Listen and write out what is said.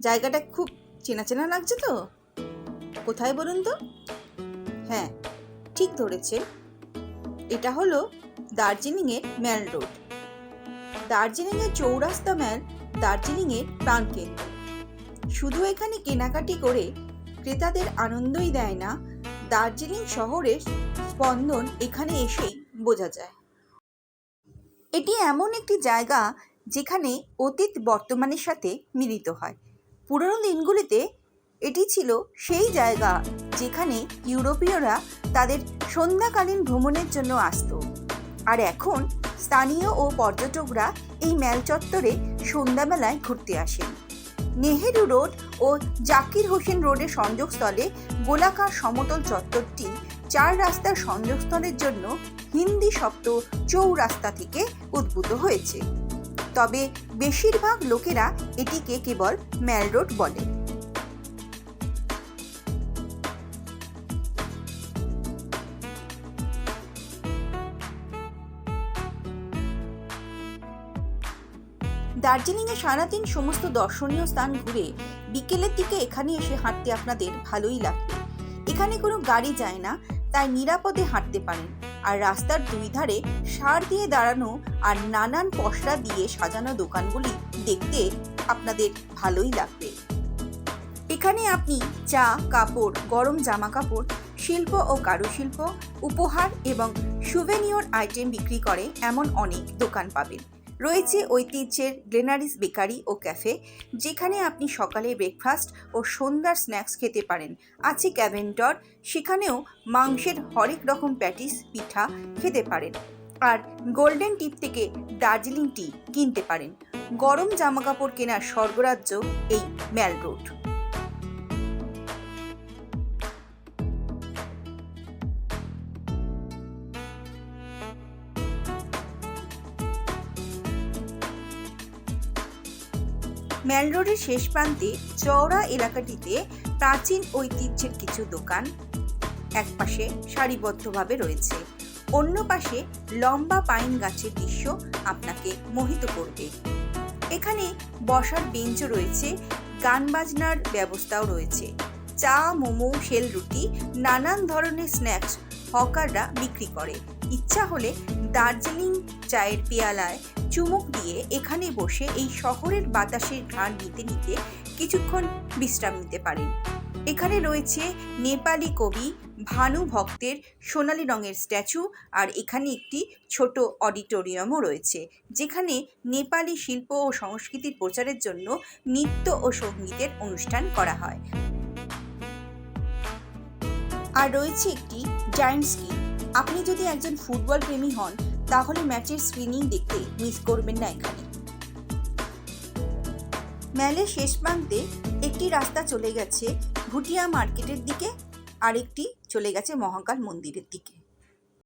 জায়গাটা খুব চেনা চেনা লাগছে তো। কোথায় বলুন তো? হ্যাঁ ঠিক ধরেছেন। এটা হলো দার্জিলিংয়ের ম্যাল রোড। দার্জিলিংয়ের চৌরাস্তা ম্যাল দার্জিলিংয়ের প্রাণকেন্দ্র। শুধু এখানে কেনাকাটি করে ক্রেতাদের আনন্দই দেয় না, দার্জিলিং শহরের স্পন্দন এখানে এসেই বোঝা যায়। এটি এমন একটি জায়গা যেখানে অতীত বর্তমানের সাথে মিলিত হয়। পুরনো দিনগুলিতে এটি ছিল সেই জায়গা যেখানে ইউরোপীয়রা তাদের সন্ধ্যাকালীন ভ্রমণের জন্য আসতো। আর এখন স্থানীয় ও পর্যটকরা এই মেল চত্বরে সন্ধ্যাবেলায় ঘুরতে আসেন। নেহেরু রোড ও জাকির হোসেন রোডের সংযোগস্থলে গোলাকার সমতল চত্বরটি চার রাস্তার সংযোগস্থলের জন্য হিন্দি শব্দ চৌরাস্তা থেকে উদ্ভূত হয়েছে। তবে বেশিরভাগ লোকেরা এটিকে কেবল ম্যাল রোড বলে। দার্জিলিংয়ে সারাদিন সমস্ত দর্শনীয় স্থান ঘুরে বিকেলের দিকে এখানে এসে হাঁটতে আপনাদের ভালোই লাগবে। এখানে কোনো গাড়ি যায় না, তাই নিরাপদে হাঁটতে পারেন। আর রাস্তার দুই ধারে সার দিয়ে দাঁড়ানো আর নানান পশরা দিয়ে সাজানো দোকানগুলি দেখতে আপনাদের ভালোই লাগবে। এখানে আপনি চা, কাপড়, গরম জামা কাপড় শিল্প ও কারুশিল্প, উপহার এবং সুভেনিয়র আইটেম বিক্রি করে এমন অনেক দোকান পাবেন। রয়েছে ঐতিহ্যের গ্লেনারিস বেকারি ও ক্যাফে, যেখানে আপনি সকালে ব্রেকফাস্ট ও সন্ধ্যার স্ন্যাক্স খেতে পারেন। আছে ক্যাভেন্টর সেখানেও মাংসের হরেক রকম প্যাটিস, পিঠা খেতে পারেন। আর গোল্ডেন টিপ থেকে দার্জিলিং টি কিনতে পারেন। গরম জামাকাপড় কেনার স্বর্গরাজ্য এই ম্যাল রোড। ম্যাল রোডের শেষ প্রান্তে চওড়া এলাকাটিতে প্রাচীন ঐতিহ্যের কিছু দোকান একপাশে সারিবদ্ধভাবে রয়েছে। অন্য পাশে লম্বা পাইন গাছের দৃশ্য আপনাকে মোহিত করবে। এখানে বসার বেঞ্চও রয়েছে, গান বাজনার ব্যবস্থাও রয়েছে। চা, মোমো শেল রুটি, নানান ধরনের স্ন্যাক্স, হকাররা বিক্রি করে। ইচ্ছা হলে দার্জিলিং চায়ের পেয়ালায় চুমুক দিয়ে এখানে বসে এই শহরের বাতাসের ঘ্রাণ নিতে নিতে কিছুক্ষণ বিশ্রাম নিতে পারেন। এখানে রয়েছে নেপালি কবি, ভানু ভক্তের সোনালী রঙের স্ট্যাচু আর এখানে একটি ছোট অডিটোরিয়ামও রয়েছে, যেখানে নেপালি শিল্প ও সংস্কৃতির প্রচারের জন্য নৃত্য ও সঙ্গীতের অনুষ্ঠান করা হয়। আর রয়েছে একটি জায়ান্ট স্ক্রিন আপনি যদি একজন ফুটবল প্রেমী হন তাহলে ম্যাচের স্ক্রিনিং দেখতে মিস করবেন না এখানে। ম্যালের শেষ প্রান্তে একটি রাস্তা চলে গেছে ভুটিয়া মার্কেটের দিকে, আরেকটি চলে গেছে মহাকাল মন্দিরের দিকে।